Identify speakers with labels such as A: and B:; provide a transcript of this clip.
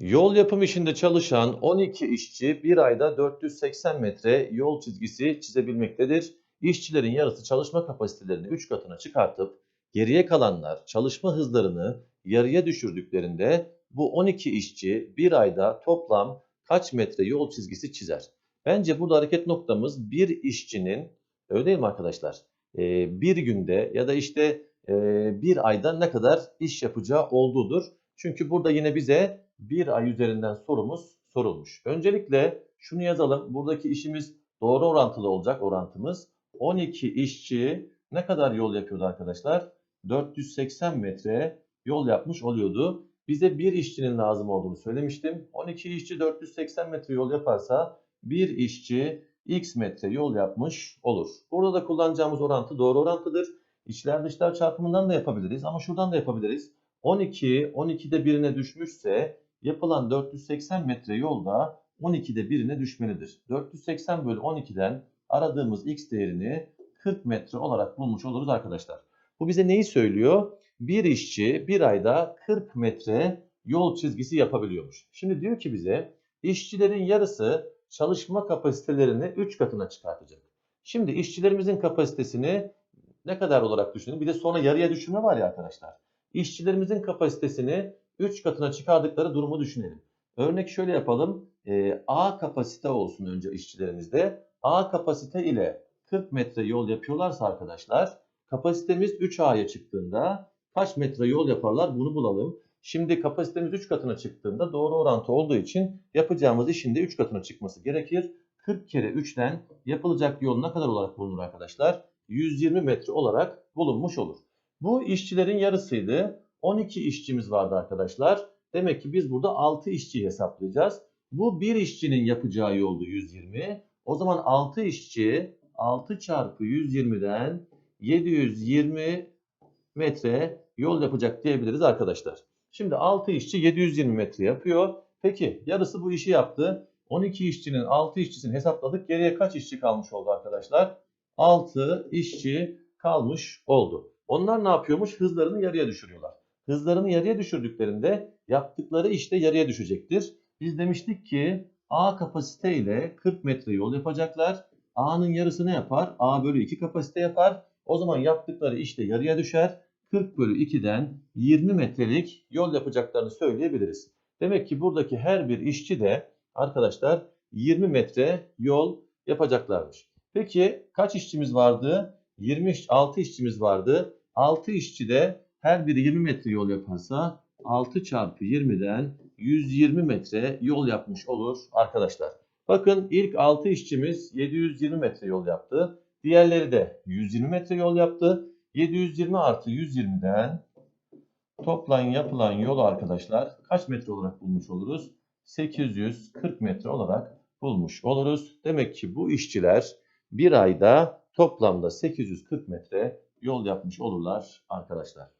A: Yol yapım işinde çalışan 12 işçi bir ayda 480 metre yol çizgisi çizebilmektedir. İşçilerin yarısı çalışma kapasitelerini 3 katına çıkartıp geriye kalanlar çalışma hızlarını yarıya düşürdüklerinde bu 12 işçi bir ayda toplam kaç metre yol çizgisi çizer? Bence burada hareket noktamız bir işçinin öyle değil mi arkadaşlar? Ee, bir günde ya da işte e, bir ayda ne kadar iş yapacağı olduğudur. Çünkü burada yine bize bir ay üzerinden sorumuz sorulmuş. Öncelikle şunu yazalım. Buradaki işimiz doğru orantılı olacak orantımız. 12 işçi ne kadar yol yapıyordu arkadaşlar? 480 metre yol yapmış oluyordu. Bize bir işçinin lazım olduğunu söylemiştim. 12 işçi 480 metre yol yaparsa bir işçi x metre yol yapmış olur. Burada da kullanacağımız orantı doğru orantıdır. İçler dışlar çarpımından da yapabiliriz ama şuradan da yapabiliriz. 12, 12'de birine düşmüşse yapılan 480 metre yolda 12'de birine düşmelidir. 480 bölü 12'den aradığımız x değerini 40 metre olarak bulmuş oluruz arkadaşlar. Bu bize neyi söylüyor? Bir işçi bir ayda 40 metre yol çizgisi yapabiliyormuş. Şimdi diyor ki bize işçilerin yarısı çalışma kapasitelerini 3 katına çıkartacak. Şimdi işçilerimizin kapasitesini ne kadar olarak düşünün? Bir de sonra yarıya düşürme var ya arkadaşlar. İşçilerimizin kapasitesini 3 katına çıkardıkları durumu düşünelim. Örnek şöyle yapalım. Ee, A kapasite olsun önce işçilerimizde. A kapasite ile 40 metre yol yapıyorlarsa arkadaşlar kapasitemiz 3A'ya çıktığında kaç metre yol yaparlar bunu bulalım. Şimdi kapasitemiz 3 katına çıktığında doğru orantı olduğu için yapacağımız işin de 3 katına çıkması gerekir. 40 kere 3'ten yapılacak yol ne kadar olarak bulunur arkadaşlar? 120 metre olarak bulunmuş olur. Bu işçilerin yarısıydı. 12 işçimiz vardı arkadaşlar. Demek ki biz burada 6 işçiyi hesaplayacağız. Bu bir işçinin yapacağı yoldu 120. O zaman 6 işçi 6 çarpı 120'den 720 metre yol yapacak diyebiliriz arkadaşlar. Şimdi 6 işçi 720 metre yapıyor. Peki yarısı bu işi yaptı. 12 işçinin 6 işçisini hesapladık. Geriye kaç işçi kalmış oldu arkadaşlar? 6 işçi kalmış oldu. Onlar ne yapıyormuş? Hızlarını yarıya düşürüyorlar. Hızlarını yarıya düşürdüklerinde yaptıkları işte yarıya düşecektir. Biz demiştik ki A kapasite ile 40 metre yol yapacaklar. A'nın yarısı ne yapar? A bölü 2 kapasite yapar. O zaman yaptıkları işte yarıya düşer. 40 bölü 2'den 20 metrelik yol yapacaklarını söyleyebiliriz. Demek ki buradaki her bir işçi de arkadaşlar 20 metre yol yapacaklarmış. Peki kaç işçimiz vardı? 26 işçimiz vardı. 6 işçi de her biri 20 metre yol yaparsa 6 çarpı 20'den 120 metre yol yapmış olur arkadaşlar. Bakın ilk 6 işçimiz 720 metre yol yaptı. Diğerleri de 120 metre yol yaptı. 720 artı 120'den toplam yapılan yolu arkadaşlar kaç metre olarak bulmuş oluruz? 840 metre olarak bulmuş oluruz. Demek ki bu işçiler bir ayda toplamda 840 metre yol yapmış olurlar arkadaşlar.